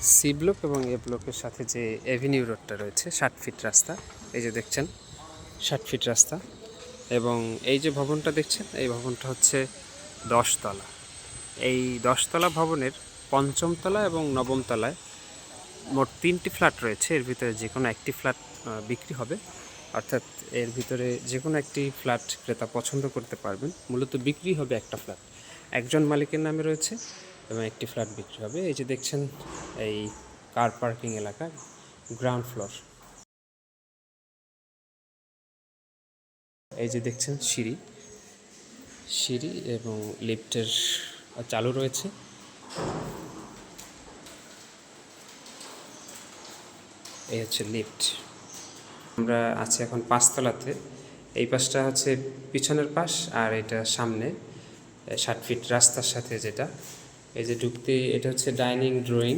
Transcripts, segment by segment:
C block এবং এ ব্লকের সাথে যে এভিনিউ রোডটা রয়েছে, ষাট ফিট রাস্তা, এই যে দেখছেন, ষাট ফিট রাস্তা এবং এই যে ভবনটা দেখছেন, এই ভবনটা হচ্ছে দশতলা। এই দশতলা ভবনের পঞ্চম তলা এবং নবম তলায় মোট তিনটি ফ্ল্যাট রয়েছে। এর ভিতরে যে কোনো একটি ফ্ল্যাট বিক্রি হবে। অর্থাৎ এর ভিতরে যে কোনো একটি ফ্ল্যাট ক্রেতা পছন্দ করতে পারবেন। মূলত বিক্রি হবে একটা ফ্ল্যাট। একজন মালিকের নামে রয়েছে এবং একটি ফ্ল্যাট বিক্রি হবে। এই যে দেখছেন, এই কার পার্কিং এলাকা গ্রাউন্ড ফ্লোর এই যে দেখছেন, সিঁড়ি। সিঁড়ি এবং লিফটের চালু রয়েছে। এই হচ্ছে লিফট আমরা আছি এখন পাঁচতলাতে। এই পাশটা হচ্ছে পিছনের পাশ আর এটা সামনে, ষাট ফিট রাস্তার সাথে যেটা। এই যে ঢুকতে এটা হচ্ছে ডাইনিং ড্রয়িং।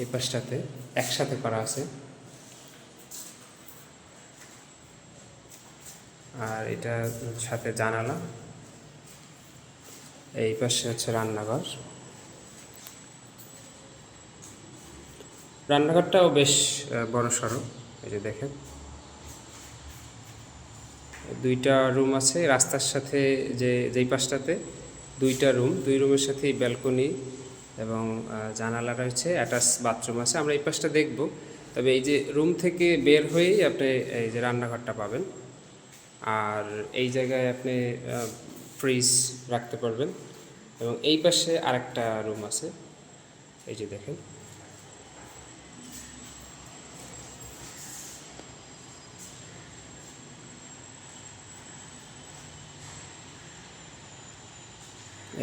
এই পাশটাতে একসাথে করা আছে। আর এটা সাথে জানালা। এই পাশে হচ্ছে রান্নাঘর। রান্নাঘরটাও বেশ বড় সড়ো এই যে দেখেন। দুইটা রুম আছে, রাস্তার সাথে যে, যেই পাশটাতে দুইটা রুম দুই রুমের সাথেই ব্যালকনি এবং জানালা রয়েছে অ্যাটাচ বাথরুম আছে, আমরা এই পাশটা দেখব। তবে এই যে রুম থেকে বের হয়েই আপনি এই যে রান্নাঘরটা পাবেন। আর এই জায়গায় আপনি ফ্রিজ রাখতে পারবেন। এবং এই পাশে আরেকটা রুম আছে, এই যে দেখেন।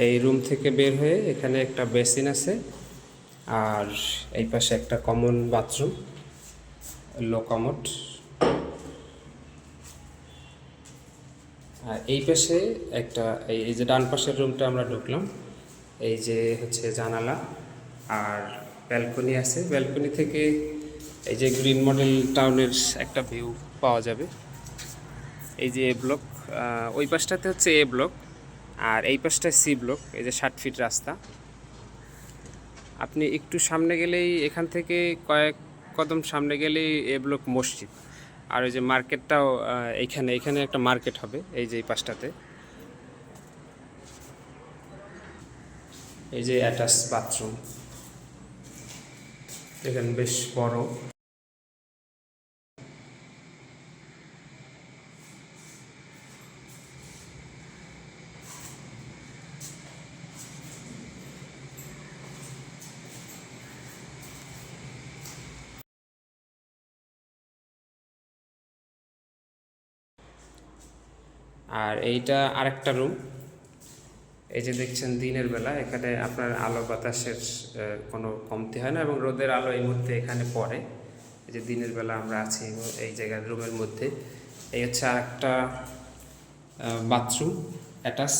এই রুম থেকে বের হয়ে এখানে একটা বেসিন আছে আর এই পাশে একটা কমন বাথরুম লো কমোড আর এই পাশে একটা, এই যে ডান পাশের রুমটা আমরা ঢুকলাম, এই যে হচ্ছে জানালা আর ব্যালকনি আছে। ব্যালকনি থেকে এই যে গ্রিন মডেল টাউনের একটা ভিউ পাওয়া যাবে। এই যে এ ব্লক ওই পাশটাতে হচ্ছে এ ব্লক আর এই পাশটা সি ব্লক এই যে ষাট ফিট রাস্তা। আপনি একটু সামনে গেলেই এখান থেকে কয়েক কদম সামনে গেলেই এ ব্লক মসজিদ। আর ওই যে মার্কেটটাও এইখানে এখানে একটা মার্কেট হবে, এই যে এই পাশটাতে। এই যে অ্যাটাচ বাথরুম এখানে বেশ বড়। আর এইটা আরেকটা রুম এই যে দেখছেন দিনের বেলা, এখানে আপনার আলো বাতাসের কোনো কমতি হয় না এবং রোদের আলো এই মুহূর্তে এখানে পড়ে। এই যে দিনের বেলা আমরা আছি এই জায়গার রুমের মধ্যে। এই হচ্ছে আরেকটা বাথরুম অ্যাটাচ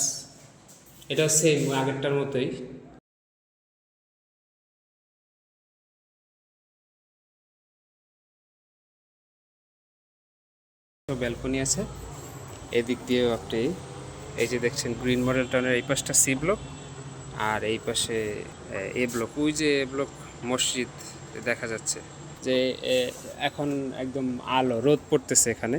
এটা সেম আগেরটার মতোই। ব্যালকনি আছে। এদিক দিয়েও আপনি এই যে দেখছেন গ্রিন মডেল টাউনের এই পাশটা সি ব্লক আর এই পাশে, এ ব্লক ওই যে এ ব্লক মসজিদ দেখা যাচ্ছে যে এখন একদম আলো, রোদ পড়তেছে এখানে।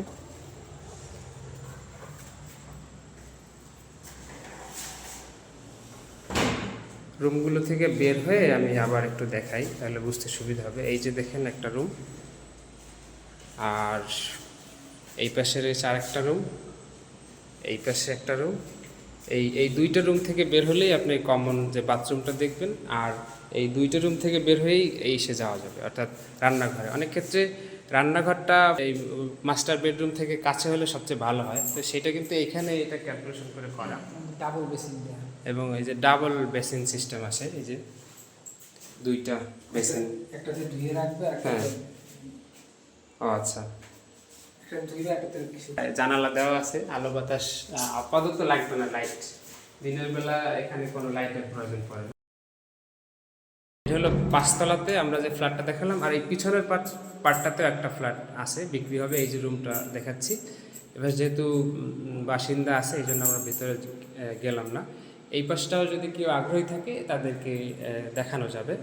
রুমগুলো থেকে বের হয়ে আমি আবার একটু দেখাই, তাহলে বুঝতে সুবিধা হবে। এই যে দেখেন একটা রুম। আর এই পাশে রয়েছে আরেকটা রুম। এই পাশে একটা রুম এই এই দুইটা রুম থেকে বের হলেই আপনি কমন যে বাথরুমটা দেখবেন আর এই দুইটা রুম থেকে বের হয়েই এই সে যাওয়া যাবে অর্থাৎ রান্নাঘরে। অনেক ক্ষেত্রে রান্নাঘরটা এই মাস্টার বেডরুম থেকে কাছে হলে সবচেয়ে ভালো হয়। তো সেটা কিন্তু এখানে এটা ক্যালকুলেশন করে করা। ডাবল বেসিন এবং এই যে ডাবল বেসিন সিস্টেম আছে এই যে দুইটা বেসিন একটাতে ধুয়ে রাখবে একটা হ্যাঁ। ও আচ্ছা একটা ধুইবে একটাতে কিছু জানালা দেওয়া আছে আলো বাতাস আপাতত লাগবে না লাইট দিনের বেলা এখানে কোনো লাইটের প্রয়োজন পড়ে না। এটা হলো পাঁচতলাতে আমরা যে ফ্ল্যাটটা দেখালাম আর এই পিছনের পার্ট পার্টটাতেও একটা ফ্ল্যাট আছে বিক্রি হবে এই যে রুমটা দেখাচ্ছি। এবার যেহেতু বাসিন্দা আছে এই জন্য আমরা ভিতরে গেলাম না। এই পাশটাও যদি কেউ আগ্রহী থাকে তাদেরকে দেখানো যাবে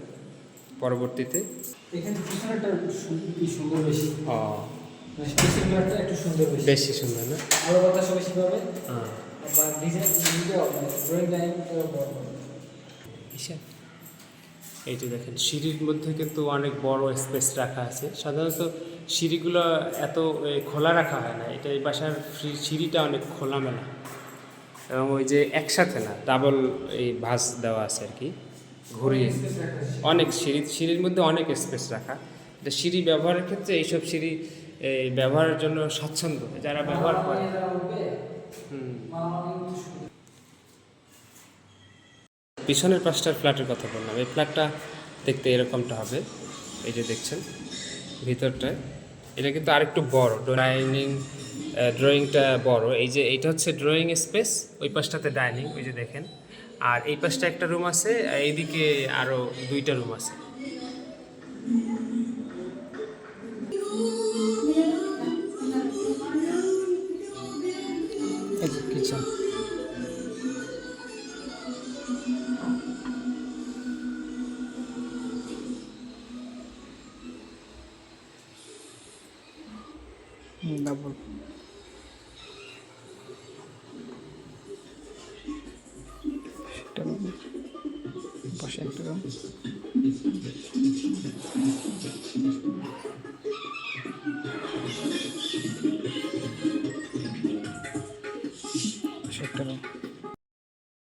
পরবর্তীতে। এখানে সুন্দর বেশি। একটু সুন্দর বেশি। সুন্দর না? বেশি পাবে। হ্যাঁ। আবার ডিজাইন ড্রয়িং এই যে দেখেন সিঁড়ির মধ্যে কিন্তু অনেক বড় স্পেস রাখা আছে। সাধারণত সিঁড়িগুলো এত খোলা রাখা হয় না। এটা এই বাসার সিঁড়িটা অনেক খোলামেলা। এবং ওই যে একসাথে না ডাবল এই ভাঁজ দেওয়া আছে আর কি। ঘুরিয়ে। অনেক সিঁড়ি সিঁড়ির মধ্যে অনেক স্পেস রাখা। এটা সিঁড়ি ব্যবহারের ক্ষেত্রে এইসব সিঁড়ি এই, ব্যবহারের জন্য স্বাচ্ছন্দ্য যারা ব্যবহার করে। পিছনের পাশটার ফ্ল্যাটের কথা বললাম। এই ফ্ল্যাটটা দেখতে এরকমটা হবে। এই যে দেখছেন ভিতরটায়। এটা কিন্তু আরেকটু বড় ডাইনিং ড্রয়িংটা বড়। এই যে এইটা হচ্ছে ড্রয়িং স্পেস ওই পাশটাতে ডাইনিং ওই যে দেখেন। আর এই পাশটা একটা রুম আছে এইদিকে আরও দুইটা রুম আছে। ডাবল পাশে একটা room।